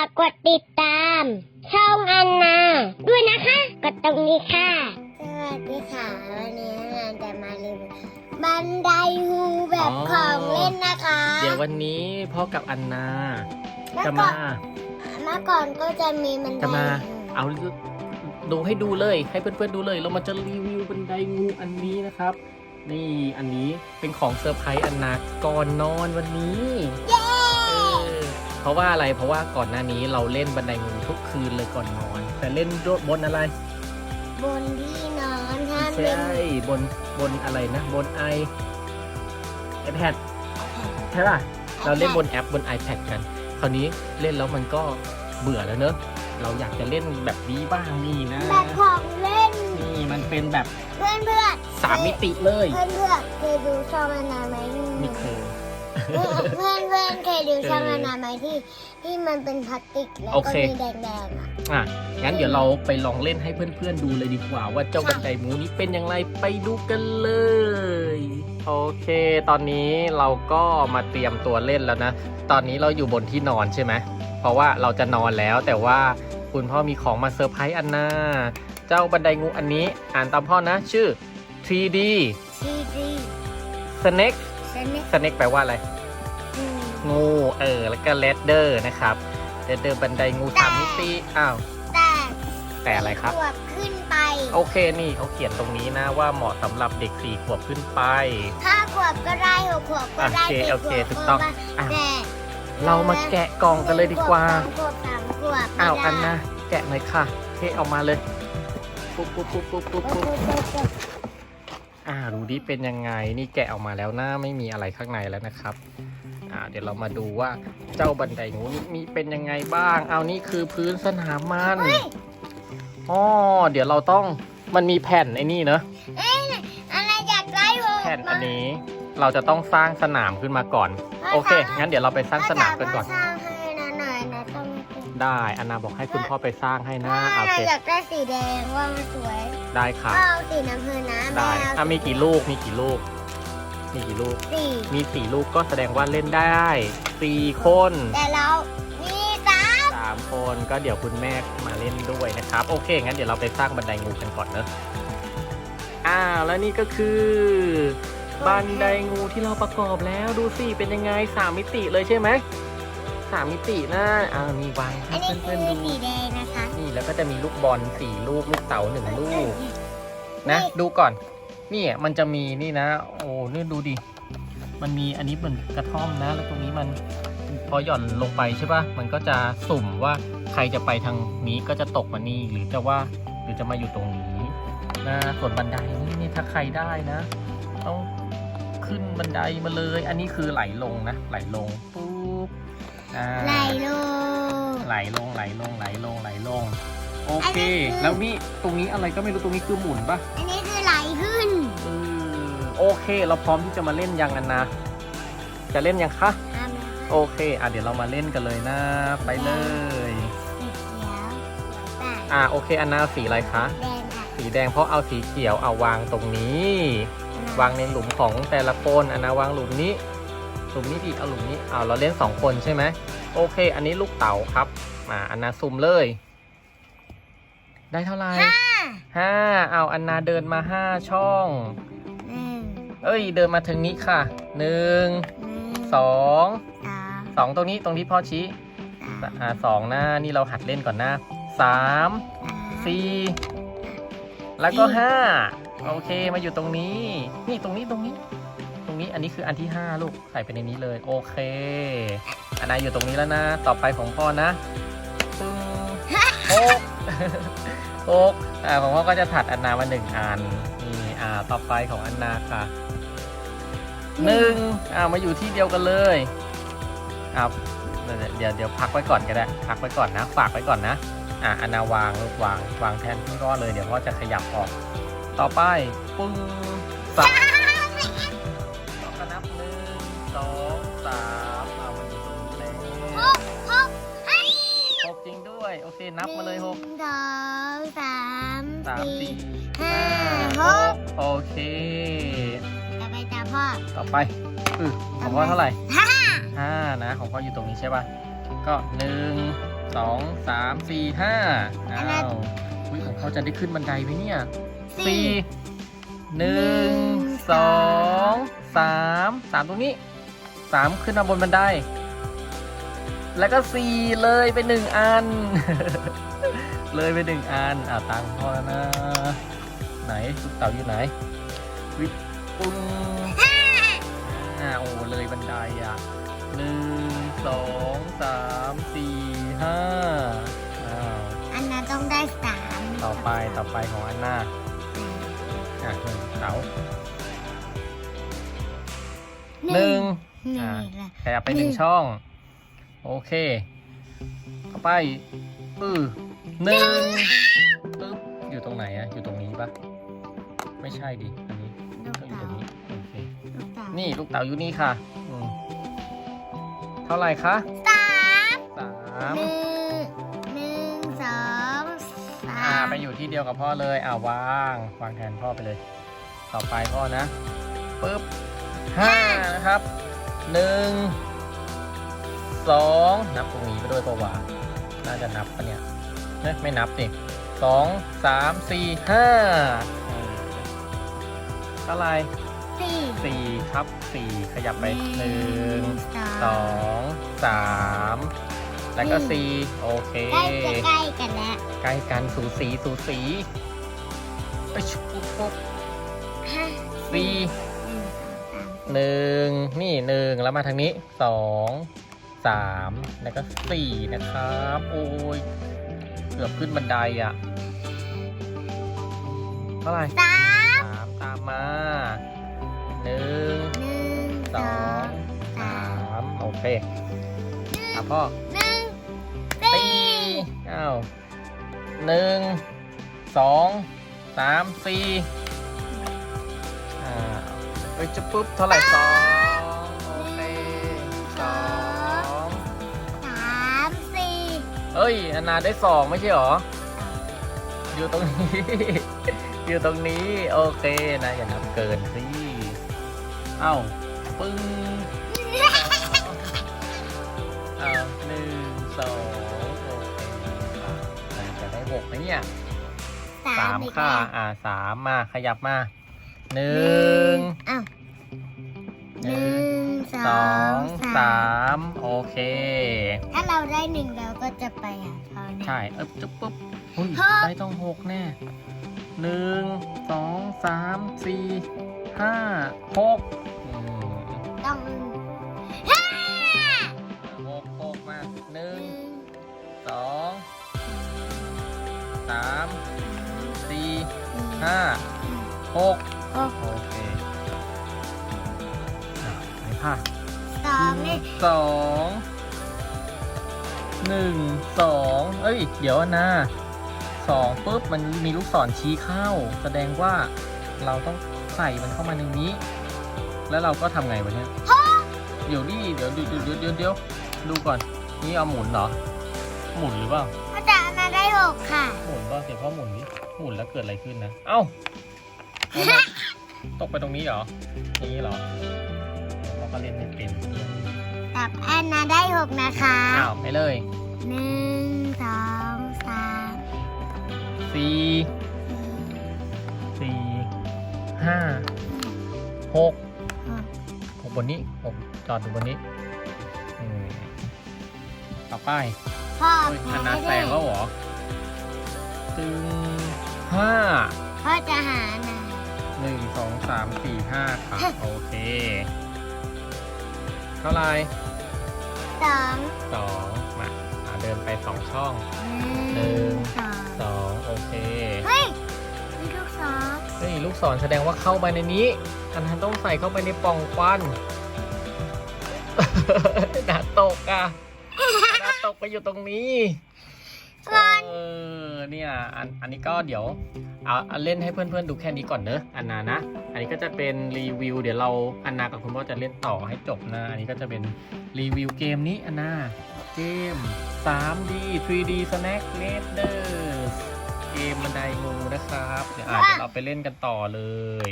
ากกดติดตาม ช่องอันนา ด้วยนะคะ กดตรงนี้ค่ะ สวัสดีค่ะ วันนี้อันนาจะมารีวิวบันไดฮูแบบอ๋อของเล่นนะคะเดี๋ยววันนี้พ่อกับอันนาเมื่อจะก่อมานเมื่อก่อนก็จะมีบันไดจะมาฮูเอาดูให้ดูเลย ให้เพื่อนๆดูเลย เรามาจะรีวิวบันไดงูอันนี้นะครับ นี่อันนี้เป็นของเซอร์ไพรส์อันนาก่อนนอนวันนี้เย้เออ เพราะว่าอะไรเพราะว่าก่อนหน้านี้เราเล่นบันไดงูทุกคืนเลยก่อนนอน แต่เล่นบนอะไร บนที่นอนถ้าไม่เป็นใช่บนบนอะไรนะ บนไอไอแพดใช่ป่ะเราเล่นบนแอปบน iPad กัน คราวนี้เล่นแล้วมันก็เบื่อแล้วเนอะเราอยากจะเล่นแบบนี้บ้างนี่นะแบบของเล่นนี่มันเป็นแบบเพื่อนเพื่อนสามมิติเลย เพื่อนเพื่อนเคยดูช่องอันนาไหมไม่เคยเพื่อน ดูช่องอนาไหมที่ที่มันเป็นพลาสติกแล้วโอก็เค มีแดงๆอะ อะงั้นเดี๋ยวเราไปลองเล่นให้เพื่อนๆดูเลยดีกว่า ว่าเจ้าค่ะบันไดหมูนี้เป็นอย่างไรไปดูกันเลย โอเค ตอนนี้เราก็มาเตรียมตัวเล่นแล้วนะ ตอนนี้เราอยู่บนที่นอนใช่ไหมเพราะว่าเราจะนอนแล้วแต่ว่าคุณพ่อมีของมาเซอร์ไพรส์อันนาเจ้าบันไดงูอันนี้ อ่านตามพ่อนะ ชื่อ 3D ซีดี Snake เซนเน Snake แปลว่าอะไร งูเออแล้วก็ Ladder นะครับ Ladder บันไดงูสามมิติอ้าวแต่แต่อะไรครับ ขวบขึ้นไป โอเคนี่เขาเขียนตรงนี้นะว่าเหมาะสำหรับเด็กสี่ขวบขึ้นไปห้าขวบก็ได้หกขวบก็ได้โอเคสี่โอขเควบถูกต้องได้อะแต่เรามาแกะกล่องกันเลยดีกว่าสองขวบสามขวบอ้าวไม่ได้อันนะแกะหน่อยค่ะเทออกมาเลยปุ๊บปุ๊บปุ๊บปุ๊บปุ๊บปุ๊บปุ๊บปุ๊บปุ๊บปุ๊บอ่าดูดิเป็นยังไงนี่แกะออกมาแล้วนะไม่มีอะไรข้างในแล้วนะครับ อ่าเดี๋ยวเรามาดูว่าเจ้าบันไดงูนี่มีเป็นยังไงบ้าง เอานี่คือพื้นสนามมันเฮ้ยอ๋อเดี๋ยวเราต้องมันมีแผ่นไอ้นี่เนอะเอ้ยอะไรอยากได้หกแผ่นอันนี้เราจะต้องสร้างสนามขึ้นมาก่อน โอเค งั้นเดี๋ยวเราไปสร้างสนามกันก่อน สร้างให้นะหน่อยนะต้องได้อันนาบอกให้คุณพ่อไปสร้างให้นะถ้าโอเคอยากได้สีแดงว่ามันสวย ได้ค่ะก็เอาสีน้ำเงินนะได้ม่เาอะมีกี่ลูก มีกี่ลูก มีกี่ลูก สีมีสี่ลูกก็แสดงว่าเล่นได้สี่คนแต่เรามีสามสามคนก็เดี๋ยวคุณแม่มาเล่นด้วยนะครับ โอเค งั้นเดี๋ยวเราไปสร้างบันไดงูกันก่อนเนอะอ้าวแล้วนี่ก็คือ บันไดงูที่เราประกอบแล้วดูสิเป็นยังไงสามมิติเลยใช่ไหมสามมิตินะอ้าวนี่วางอัให้นนี้คืเพื่ออนๆดูสีแดงนะคะ นี่แล้วก็จะมีลูกบอลสี่ลูกลูกเต๋าหนึ่งลูก นะ ดูก่อน นี่มันจะมีนี่นะ โอ้นี่ดูดิ มันมีอันนี้เหมือนกระท่อมนะ แล้วตรงนี้มันพอหย่อนลงไปใช่ปะมันก็จะสุ่มว่าใครจะไปทางนี้ก็จะตกมานี่หรือจะว่าหรือจะมาอยู่ตรงนี้นะส่วนบันไดนี่นี่ถ้าใครได้นะ ต้องขึ้นบันไดมาเลย อันนี้คือไหลลงนะ ไหลลงปุ๊บอ่าไหลโลไหลลงไหลลงไหลลงไหลลง โอเคอันนี้คือแล้วนี่ตรงนี้อะไรก็ไม่รู้ตรงนี้คือหมุนปะอันนี้คือไหลขึ้นเออ โอเค เราพร้อมที่จะมาเล่นยังกันนะ จะเล่นยังคะทำแล้วโอเค อะเดี๋ยวเรามาเล่นกันเลยนะ ไปเลย สีเขียวแต่อะโอเค อันนาสีอะไรคะ แดงค่ะสีแดงเพราะเอาสีเขียวเอาวางตรงนี้ วางในหลุมของแต่ละคนอันนาวางหลุมนี้ หลุมนี้อีกเอาหลุมนี้เอาเราเล่นสองคนใช่ไหมโอเค อันนี้ลูกเต๋าครับอ่าอันนาซุ่มเลย ได้เท่าไหร่ห้าห้าเอาอันนาเดินมาห้าช่องหนึ่ง เอ้ย เดินมาถึงนี้ค่ะหนึ่งหนึ่งสองสามสองตรงนี้ตรงที่พ่อชี้สามอ่าสองหน้านี่เราหัดเล่นก่อนนะสามสี่แล้วก็ห้าโอเคมาอยู่ตรงนี้ นี่ตรงนี้ตรงนี้ ตรงนี้อันนี้คืออันที่ห้าลูกใส่ไปในนี้เลย โอเค อันนายอยู่ตรงนี้แล้วนะ ต่อไปของพ่อนะปึ้งโอ๊กโอ๊กอ่าของพ่อก็จะถัดอันนามาหนึ่งอันนี่อ่าต่อไปของอันนาค่ะ หนึ่งอ่ามาอยู่ที่เดียวกันเลยอ่าเดี๋ยวเดี๋ยวพักไว้ก่อนก็ได้ พักไว้ก่อนนะฝากไว้ก่อนนะอะอันนาวางลูกวางวางแทนที่ก้อนเลยเดี๋ยวพ่อจะขยับออก ต่อไปปึ้งสามแล้วก็นับหนึ่งสองสามเอามันอยู่ตรงนี้แล้วหกหกเฮ้ยหกจริงด้วย โอเคนับมาเลยหกนึ่งสองสามสามสี่สี่ห้าห้าหหกกโอเคต่ อไปตามพ่อต่อไปอือของพ่อเท่าไหร่ห้า ห้านะ ของพ่ออยู่ตรงนี้ใช่ป่ะ ก็หนึ่งสองสามสี่ห้าอ้าวอุ้ยของเขาจะได้ขึ้นบันไดไหมเนี่ยสี่หนึ่งสองสามสามตรงนี้สามขึ้นมาบนบันได แล้วก็สี่เลยไปหนึ่งอัน เลยไปหนึ่งอันอ่าตังค์พ่อแล้วนะ ไหนลูกเต่าอยู่ไหนวิปปุ้ง อ่าโอ้เลยบันไดอะหนึ่งสองสามสี่ห้าอ้าวอันนั้นต้องได้สามต่อไปต่อไปของอันนาอะหนึ่งเต๋าหนึ่งหนึ่อ่างละขยับไปหหนึ่นึ่งงช่อง โอเคต่อไปอือหนึ่งปึ๊บอยู่ตรงไหนอะอยู่ตรงนี้ปะไม่ใช่ดิอันนี้ลูกก็อยู่เต๋าตรงนี้โอเค ลูกเต๋านี่ลูกเต๋าอยู่นี่ค่ะอืมเท่าไหร่คะสามสามหนึ่งหนึ่งสองสาอ่าม ไปอยู่ที่เดียวกับพ่อเลย อ่าวาง วางแทนพ่อไปเลย ต่อไปพ่อนะปึ๊บห้านะครับหนึ่งสองนับตรงนี้ไปด้วยปะวะน่าจะนับปะเนี่ยเอ๊ะไม่นับสิสองสามสี่ห้าอืมเท่าไหร่ สี่สี่ครับสี่ขยับไปหนึ่งสสอองงสามแล้วก็สี่โอเค ใกล้จะใกล้กันแล้วใกล้กันสูสีสูสีไปชุบปุ๊บปุ๊บห้าสี่หนึ่งสองสามหนึ่งนี่หนึ่งแล้วมาทางนี้สองสามแล้วก็สี่นะครับ โอ้ยเกือบขึ้นบันไดอะเท่าไหร่สามสามตามมา หนึ่งหนึ่งสสอองงสาสามมโอเคอะพ่อหนึ่งสี่สี่อ้าวหนึ่งสองสามสี่อ่าไปจะปุ๊บเท่าไหร่สองโอเคสองสามสี่เอ้ยอนนาได้สองไม่ใช่หรอ อยู่ตรงนี้ อยู่ตรงนี้ โอเคนะอย่านับเกินสิ เอ้าปึ้งอ้าวหนึ่งสองโอเคอะน่าจะได้หกไหมเนี่ยสามอีกค่ะแล้วอ่าสามมาขยับมาหนึ่หนึ่งอ้าวหหนึ่นึ่งงสสอองงสาสามมโอเค ถ้าเราได้หนึ่งเราก็จะไปหาเขาเนี่ยใช่เอ๊บจุ๊บปุ๊บอุ้ยหกได้ต้องหกแน่หนึ่งสองสามสี่ ห้าหกอืมต้องห้าหกหกมาหนึ่หงนึ่งสองสามสี่สี่ห้าหกหกโอเคอะไหนผ้าสองนี่สองหนึ่งสองเอ้ย เดี๋ยวนะสองปุ๊บ มันมีลูกศรชี้เข้า แสดงว่าเราต้อง ใส่มันเข้ามาในนี้ แล้วเราก็ทำไงวะเนี่ยเดี๋ยวดิเดี๋ยวเดี๋ยวเดี๋ยวเดี๋ยวเดี๋ยวดูก่อน นี่เอาหมุนเหรอ หมุนหรือเปล่าพระจ๋าอันนั้นได้หกค่ะ หมุนเปล่าเสียพ่อหมุนดิหมุนแล้วเกิดอะไรขึ้นนะ เอ้าเอามาตกไปตรงนี้เหรออย่างนี้เหรอเราก็เล่นไม่เป็นกับอันนั้นได้หกนะคะ อ้าวไปเลยหนึ่งสองสามสี่สี่สี่ ห้าหกหกหกบนนี้หกจอดอยู่บนนี้อืมต่อไปพ่อเฮ้ยแพ้อันนาแซด้วยงแล้วเหรอตึงห้าพ่อจะหานะหนึ่งสองสามสี่ห้าค่ะโอเค เท่าไหรสองสองมาอ่าเดินไปสองช่องหนึ่งสอง ลูกศรแสดงว่าเข้าไปในนี้อันนั้นต้องใส่เข้าไปในปล่องควันดาตกอะดาตกไปอยู่ตรงนี้เออเนี่ยอันอันนี้ก็เดี๋ยวเอาเอาเล่นให้เพื่อนๆดูแค่นี้ก่อนเนอะอันนานะ อันนี้ก็จะเป็นรีวิว เดี๋ยวเราอันนากับคุณพ่อจะเล่นต่อให้จบนะอันนี้ก็จะเป็นรีวิวเกมนี้อันนาเกม 3D 3D Snack Raiders เกมบันไดงูนะครับ เดี๋ยวอาจจะเราไปเล่นกันต่อเลย